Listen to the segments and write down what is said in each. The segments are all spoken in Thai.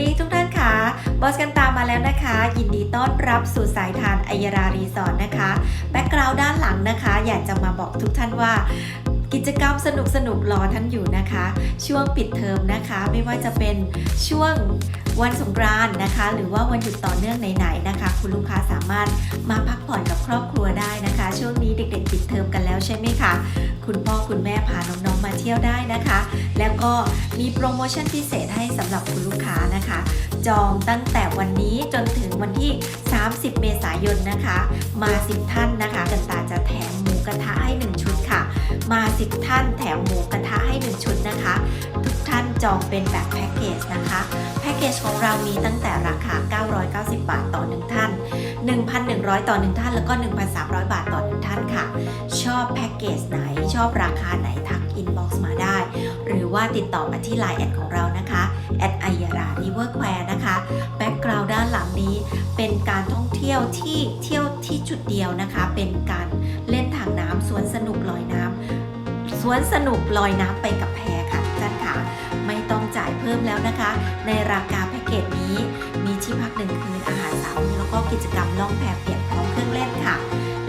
ดีทุกท่านค่ะบอสกันตามมาแล้วนะคะ ยินดีต้อนรับสู่สายทานอัยรารีสอร์ทนะคะ แบ็กกราวด์ด้านหลังนะคะ อยากจะมาบอกทุกท่านว่า กิจกรรมสนุกสนุกรอท่านอยู่นะคะ ช่วงปิดเทอมนะคะ ไม่ว่าจะเป็นช่วงวันสงกรานต์นะคะ หรือว่าวันหยุดต่อเนื่องไหนๆนะคะ คุณลูกค้าสามารถมาพักผ่อนกับครอบครัวได้นะคะ ช่วงนี้เด็กๆปิดเทอมกันแล้วใช่ไหมคะคุณพ่อคุณแม่พาน้องๆมาเที่ยวได้นะคะ แล้วก็มีโปรโมชั่นพิเศษให้สำหรับคุณลูกค้านะคะ จองตั้งแต่วันนี้จนถึงวันที่ 30 เมษายนนะคะ มา10ท่านนะคะกันตาจะแถมหมูกระทะให้ 10 ท่านแถมหมูกระทะให้ 1 ชุดนะคะ ทุกท่านจองเป็นแบบแพ็กเกจนะคะ แพ็กเกจของเรามีตั้งแต่ราคา 990 บาทต่อ 1 ท่าน 1,100 ต่อ 1 ท่าน แล้วก็ 1,300 บาทต่อ 1 ท่านค่ะ ชอบแพ็กเกจไหน ชอบราคาไหนทักอินบ็อกซ์มาได้ หรือว่าติดต่อมาที่ Line แอดของเรานะคะแอดไอยาราริเวอร์แควร์นะคะแบ็กกราวด์ด้านหลังนี้เป็นการท่องเที่ยวที่เที่ยวที่จุดเดียวนะคะ เป็นการเล่นทางน้ำสวนสนุกลอยน้ำ สวนสนุกลอยน้ำไปกับแพค่ะท่านค่ะ ไม่ต้องจ่ายเพิ่มแล้วนะคะ ในราคาแพ็กเกจนี้ มีที่พักหนึ่งคืนอาหารสามมื้อแล้วก็กิจกรรมล่องแพเปียกพร้อมเครื่องเล่นค่ะ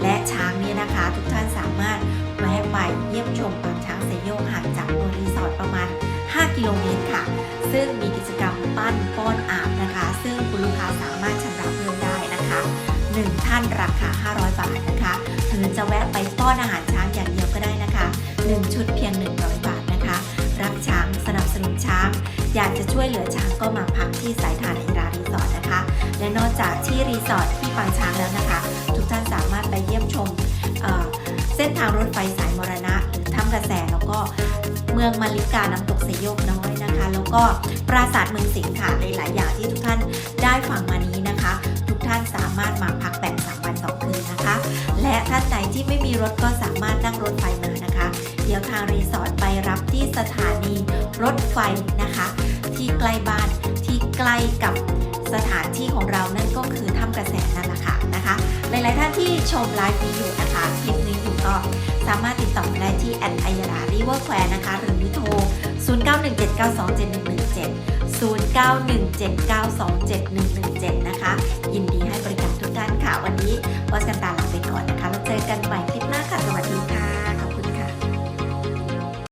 และช้างนี้นะคะ ทุกท่านสามารถแวะไปเยี่ยมชมปางช้างเซโยห่างจากตัวรีสอร์ทประมาณ 5 กิโลเมตรค่ะ ซึ่งมีกิจกรรมปั้นป้อนอาบนะคะ ซึ่งคุณลูกค้าสามารถชำระเพิ่มได้นะคะ1ท่านราคา 500 บาทนะคะหรือจะแวะไปป้อนอาหารช้างอย่างเดียวก็ได้นะคะ 1 ชุดเพียง 100 บาทนะคะ รักช้างสนับสนุนช้าง อยากจะช่วยเหลือช้างก็มาพักที่สายทานอิรารีสอร์ทนะคะ และนอกจากที่รีสอร์ทที่ปางช้างแล้วนะคะ ทุกท่านสามารถไปเยี่ยมชมเเส้นทางรถไฟสายมรณะ หรือถ้ำกระแสแล้วก็เมืองมาริกาน้ำตกสยโยกน้อยนะคะ แล้วก็ปราสาทเมืองสิงห์ค่ะหลายๆอย่างที่ทุกท่านได้ฟังมานี้นะคะ ทุกท่านสามารถมาพักแบบสามวันสองคืนนะคะ และท่านใดที่ไม่มีรถก็สามารถนั่งรถไฟ เดี๋ยวทางรีสอร์ทไปรับที่สถานีรถไฟนะคะ ที่ใกล้บ้านที่ใกล้กับสถานที่ของเรานั่นก็คือถ้ำกระแสนั่นแหละค่ะนะคะ หลาย ๆ ท่านที่ชมไลฟ์นี้อยู่นะคะคลิปนี้อยู่ก็สามารถติดต่อได้ที่แอดไอยาราริเวอร์แควร์นะคะ หรือโทร 0917927117 0917927117 นะคะ ยินดีให้บริการทุกท่านค่ะ วันนี้วอสกันตา